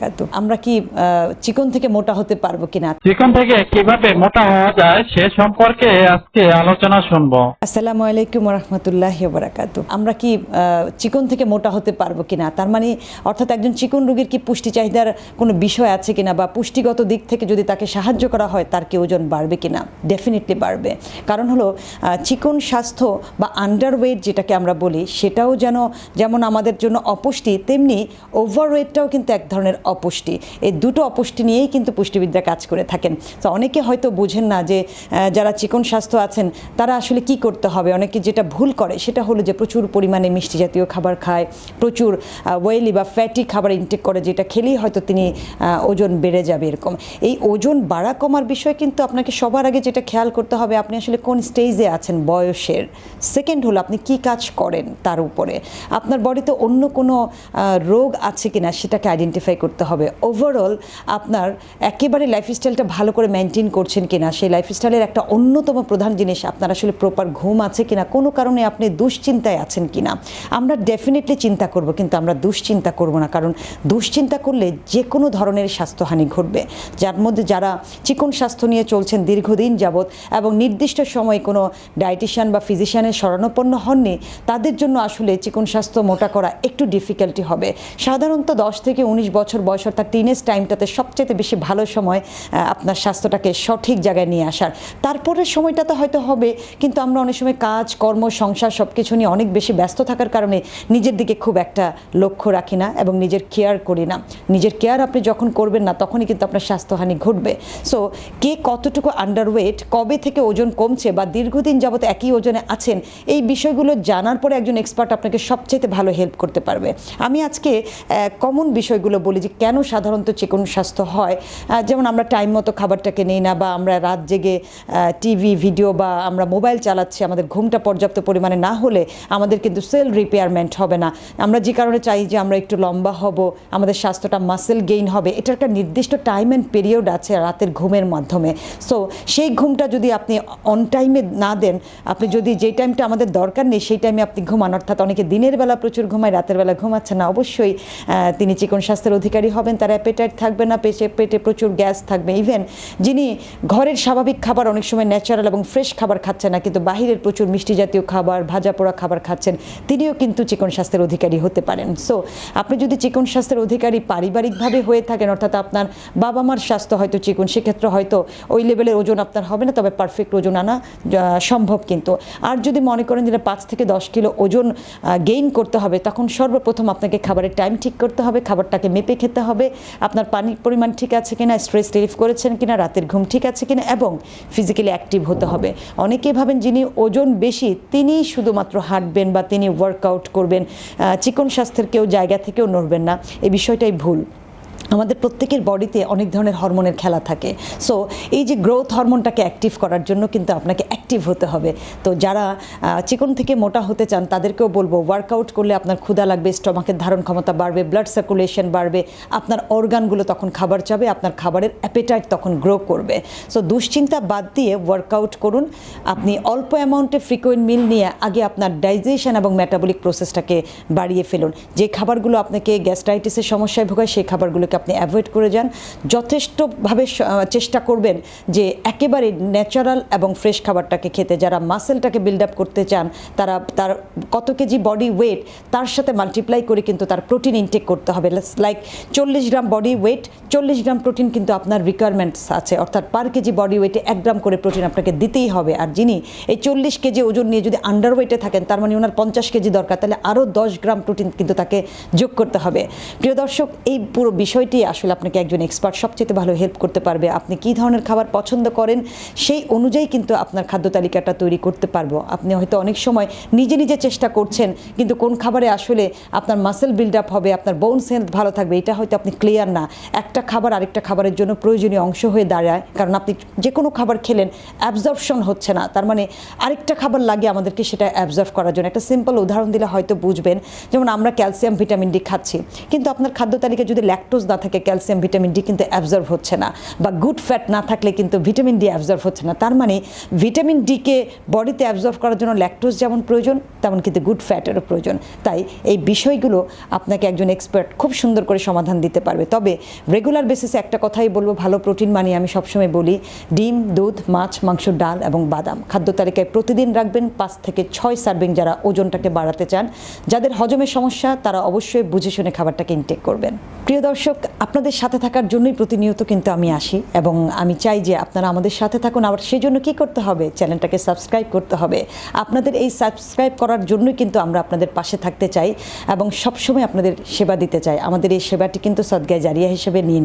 কাতু। আমরা কি চিকন থেকে মোটা হতে পারব কিনা? চিকন থেকে কীভাবে মোটা হওয়া যায় সে সম্পর্কে আজকে আলোচনা শুনব। আসসালামু আলাইকুম রহমতুল্লাহ বারাকাতু আমরা কি চিকন থেকে মোটা হতে পারব কিনা? তার মানে অর্থাৎ একজন চিকন রোগীর কি পুষ্টি চাহিদার কোনো বিষয় আছে কিনা বা পুষ্টিগত দিক থেকে যদি তাকে সাহায্য করা হয় তার কি ওজন বাড়বে কিনা? ডেফিনেটলি বাড়বে। কারণ হলো চিকন স্বাস্থ্য বা আন্ডারওয়েট যেটাকে আমরা বলি সেটাও যেন যেমন আমাদের জন্য অপুষ্টি তেমনি ওভারওয়েটটাও কিন্তু এক ধরনের অপুষ্টি। এই দুটো অপুষ্টি নিয়েই কিন্তু পুষ্টিবিদরা কাজ করে থাকেন। তো অনেকে হয়তো বোঝেন না যে যারা চিকন স্বাস্থ্য আছেন, তারা আসলে কি করতে হবে? অনেকে যেটা ভুল করে, সেটা হলো যে প্রচুর পরিমাণে মিষ্টি জাতীয় খাবার খায়, প্রচুর ওয়েলি বা ফ্যাটি খাবার ইনটেক করে, যেটা খেলেই হয়তো তিনি ওজন বেড়ে যাবে এরকম। এই ওজন বাড়া কমার বিষয় কিন্তু আপনাকে সবার আগে যেটা খেয়াল করতে হবে, আপনি আসলে কোন স্টেজে আছেন বয়সের। সেকেন্ড হলো, আপনি কি কাজ করেন তার উপরে? আপনার বডিতে অন্য কোনো রোগ আছে কিনা সেটাকে আইডেন্টিফাই করতে হবে। ওভারঅল আপনার একেবারে লাইফস্টাইলটা ভালো করে মেনটেন করছেন কিনা, সেই লাইফস্টাইলের একটা অন্যতম প্রধান জিনিস, আপনার আসলে প্রপার ঘুম আছে কিনা, কোনো কারণে আপনি দুশ্চিন্তায় আছেন কিনা। আমরা ডেফিনেটলি চিন্তা করব, কিন্তু আমরা দুশ্চিন্তা করব না, কারণ দুশ্চিন্তা করলে যে কোনো ধরনের স্বাস্থ্যহানি ঘটবে। যার মধ্যে যারা চিকন স্বাস্থ্য নিয়ে চলছেন দীর্ঘদিন যাবৎ এবং নির্দিষ্ট সময় কোনো ডায়েটিশিয়ান বা ফিজিশিয়ানের শরণাপন্ন হননি, তাদের জন্য আসলে চিকন স্বাস্থ্য মোটা করা একটু ডিফিকাল্টি হবে। সাধারণত দশ থেকে উনিশ বছর বয়স, অর্থাৎ টিনেজ টাইমটাতে সবচেয়ে বেশি ভালো সময় আপনার স্বাস্থ্যটাকে সঠিক জায়গায় নিয়ে আসার। তারপরের সময়টাতে হয়তো হবে, কিন্তু আমরা অনেক সময় কাজ, কর্ম, সংসার সব কিছু নিয়ে অনেক বেশি ব্যস্ত থাকার কারণে নিজের দিকে খুব একটা লক্ষ্য রাখি না এবং নিজের কেয়ার করি না। নিজের কেয়ার আপনি যখন করবেন না, তখনই কিন্তু আপনার স্বাস্থ্যহানি ঘটবে। সো কে কতটুকু আন্ডারওয়েট কবে থেকে ওজন কমছে বা দীর্ঘদিন যাবত একই ওজনে আছেন, এই বিষয়গুলো জানার পরে একজন এক্সপার্ট আপনাকে সবচেয়ে ভালো হেল্প করতে পারবে। আমি আজকে কমন বিষয়গুলো বলি যে কেন সাধারণত চিকন স্বাস্থ্য হয়? যেমন আমরা টাইম মতো খাবারটাকে নেই না বা আমরা রাত জেগে টিভি, ভিডিও বা আমরা মোবাইল চালাচ্ছি, আমাদের ঘুমটা পর্যাপ্ত পরিমাণে না হলে আমাদের কিন্তু সেল রিপেয়ারমেন্ট হবে না। আমরা যে কারণে চাই যে আমরা একটু লম্বা হব, আমাদের স্বাস্থ্যটা মাসেল গেইন হবে এটার একটা নির্দিষ্ট টাইম অ্যান্ড পিরিয়ড আছে রাতের ঘুমের মাধ্যমে। সো সেই ঘুমটা যদি আপনি অন টাইমে না দেন, আপনি যদি যেই টাইমটা আমাদের দরকার নেই, সেই টাইমে আপনি ঘুমান, অর্থাৎ অনেকে দিনের বেলা প্রচুর ঘুমায়, রাতের বেলা ঘুমাচ্ছে না, অবশ্যই তিনি চিকন স্বাস্থ্যের অধিকারী হবেন, তার অ্যাপেটাইট থাকবে না পেটে পেটে প্রচুর গ্যাস থাকবে। ইভেন যিনি ঘরের স্বাভাবিক খাবার অনেক সময় ন্যাচারাল এবং ফ্রেশ খাবার খাচ্ছেন না, কিন্তু বাহিরের প্রচুর মিষ্টি জাতীয় খাবার, ভাজা পোড়া খাবার খাচ্ছেন, তিনিও কিন্তু চিকন স্বাস্থ্যের অধিকারী হতে পারেন। সো আপনি যদি চিকন স্বাস্থ্যের অধিকারী পারিবারিকভাবে হয়ে থাকেন, অর্থাৎ আপনার বাবা মার স্বাস্থ্য হয়তো চিকন, সেক্ষেত্রে হয়তো ওই লেভেলের ওজন আপনার হবে না, তবে পারফেক্ট ওজন আনা সম্ভব কিন্তু। আর যদি মনে করেন যে পাঁচ থেকে দশ কিলো ওজন গেইন করতে হবে, তখন সর্বপ্রথম আপনাকে খাবারের টাইম ঠিক করতে হবে, খাবারটাকে মেপে খেতে হবে। আপনার পানির পরিমাণ ঠিক আছে কিনা স্ট্রেস রিলিফ করেছেন কিনা, রাতের ঘুম ঠিক আছে কিনা এবং ফিজিক্যালি অ্যাক্টিভ হতে হবে। অনেকে ভাবেন যিনি ওজন বেশি তিনি শুধুমাত্র হাঁটবেন বা তিনি ওয়ার্কআউট করবেন। চিকন স্বাস্থ্যের কেউ জায়গা থেকেও নড়বেন না। এই বিষয়টাই ভুল। আমাদের প্রত্যেকের বডিতে অনেক ধরনের হরমোনের খেলা থাকে। সো এই যে গ্রোথ হরমোনটাকে অ্যাক্টিভ করার জন্য কিন্তু আপনাকে অ্যাক্টিভ হতে হবে। তো যারা চিকন থেকে মোটা হতে চান, তাদেরকেও বলব ওয়ার্কআউট করলে আপনার ক্ষুধা লাগবে, স্টমাকের ধারণ ক্ষমতা বাড়বে ব্লাড সার্কুলেশন বাড়বে, আপনার অর্গানগুলো তখন খাবার চাবে, আপনার খাবারের অ্যাপেটাইট তখন গ্রো করবে। সো দুশ্চিন্তা বাদ দিয়ে ওয়ার্কআউট করুন। আপনি অল্প অ্যামাউন্টে ফ্রিকোয়েন্ট মিল নিয়ে আগে আপনার ডাইজেশন এবং মেটাবলিক প্রসেসটাকে বাড়িয়ে ফেলুন। যে খাবারগুলো আপনাকে গ্যাস্ট্রাইটিসের সমস্যায় ভোগায়, সেই খাবারগুলোকে আপনি অ্যাভয়েড করে যান। যথেষ্টভাবে চেষ্টা করবেন যে একেবারে ন্যাচারাল এবং ফ্রেশ খাবারটাকে খেতে। যারা মাসেলটাকে বিল্ড আপ করতে চান, তারা তার কত কেজি বডি ওয়েট তার সাথে মাল্টিপ্লাই করে কিন্তু তার প্রোটিন ইনটেক করতে হবে। লাইক চল্লিশ গ্রাম বডি ওয়েট চল্লিশ গ্রাম প্রোটিন কিন্তু আপনার রিকোয়ারমেন্টস আছে। অর্থাৎ পার কেজি বডি ওয়েটে এক গ্রাম করে প্রোটিন আপনাকে দিতেই হবে। আর যিনি এই চল্লিশ কেজি ওজন নিয়ে যদি আন্ডার ওয়েটে থাকেন, তার মানে ওনার পঞ্চাশ কেজি দরকার, তাহলে আরও দশ গ্রাম প্রোটিন কিন্তু তাকে যোগ করতে হবে। প্রিয় দর্শক, এই পুরো বিষয়টি আসলে আপনাকে একজন এক্সপার্ট সবচেয়ে ভালো হেল্প করতে পারবে। আপনি কি ধরনের খাবার পছন্দ করেন, সেই অনুযায়ী কিন্তু আপনার খাদ্য তালিকাটা তৈরি করতে পারব। আপনি হয়তো অনেক সময় নিজে নিজে চেষ্টা করছেন, কিন্তু কোন খাবারে আসলে আপনার মাসেল বিল্ড আপ হবে, আপনার বোনস হেলথ ভালো থাকবে, এটা হয়তো আপনি ক্লিয়ার না। একটা খাবার আরেকটা খাবারের জন্য প্রয়োজনীয় অংশ হয়ে দাঁড়ায়, কারণ আপনি যে কোনো খাবার খেলেন অ্যাবজর্পশন হচ্ছে না। তার মানে আরেকটা খাবার লাগে আমাদেরকে সেটা অ্যাবজর্ভ করার জন্য। একটা সিম্পল উদাহরণ দিলে হয়তো বুঝবেন, যেমন আমরা ক্যালসিয়াম ভিটামিন ডি খাচ্ছি। কিন্তু আপনার খাদ্য তালিকা যদি ল্যাকটোজ না থাকে ক্যালসিয়াম, ভিটামিন ডি কিন্তু অ্যাবজর্ভ হচ্ছে না বা গুড ফ্যাট না থাকলে কিন্তু ভিটামিন ডি অ্যাবজর্ভ হচ্ছে না। তার মানে ভিটামিন ডিকে বডিতে অ্যাবজর্ভ করার জন্য ল্যাকটোজ যেমন প্রয়োজন, তেমন কিন্তু গুড ফ্যাটেরও প্রয়োজন। তাই এই বিষয়গুলো আপনাকে একজন এক্সপার্ট খুব সুন্দর করে সমাধান দিতে পারবে। তবে রেগুলার বেসিসে একটা কথাই বলব, ভালো প্রোটিন মানে আমি সবসময় বলি, ডিম, দুধ, মাছ, মাংস, ডাল এবং বাদাম। খাদ্য তালিকায় প্রতিদিন রাখবেন পাঁচ থেকে ছয় সার্ভিং যারা ওজনটাকে বাড়াতে চান। যাদের হজমের সমস্যা, তারা অবশ্যই বুঝে শুনে খাবারটাকে ইনটেক করবেন। প্রিয় দর্শক আপনাদের সাথে থাকার জন্যই প্রতিনিয়ত কিন্তু আমি আসি এবং আমি চাই যে আপনারা আমাদের সাথে থাকুন। আবার সেই জন্য কী করতে হবে? চ্যানেলটাকে সাবস্ক্রাইব করতে হবে। আপনাদের এই সাবস্ক্রাইব করার জন্যই কিন্তু আমরা আপনাদের পাশে থাকতে চাই এবং সবসময় আপনাদের সেবা দিতে চাই। আমাদের এই সেবাটি কিন্তু সদ্গায় জারিয়া হিসেবে নিয়ে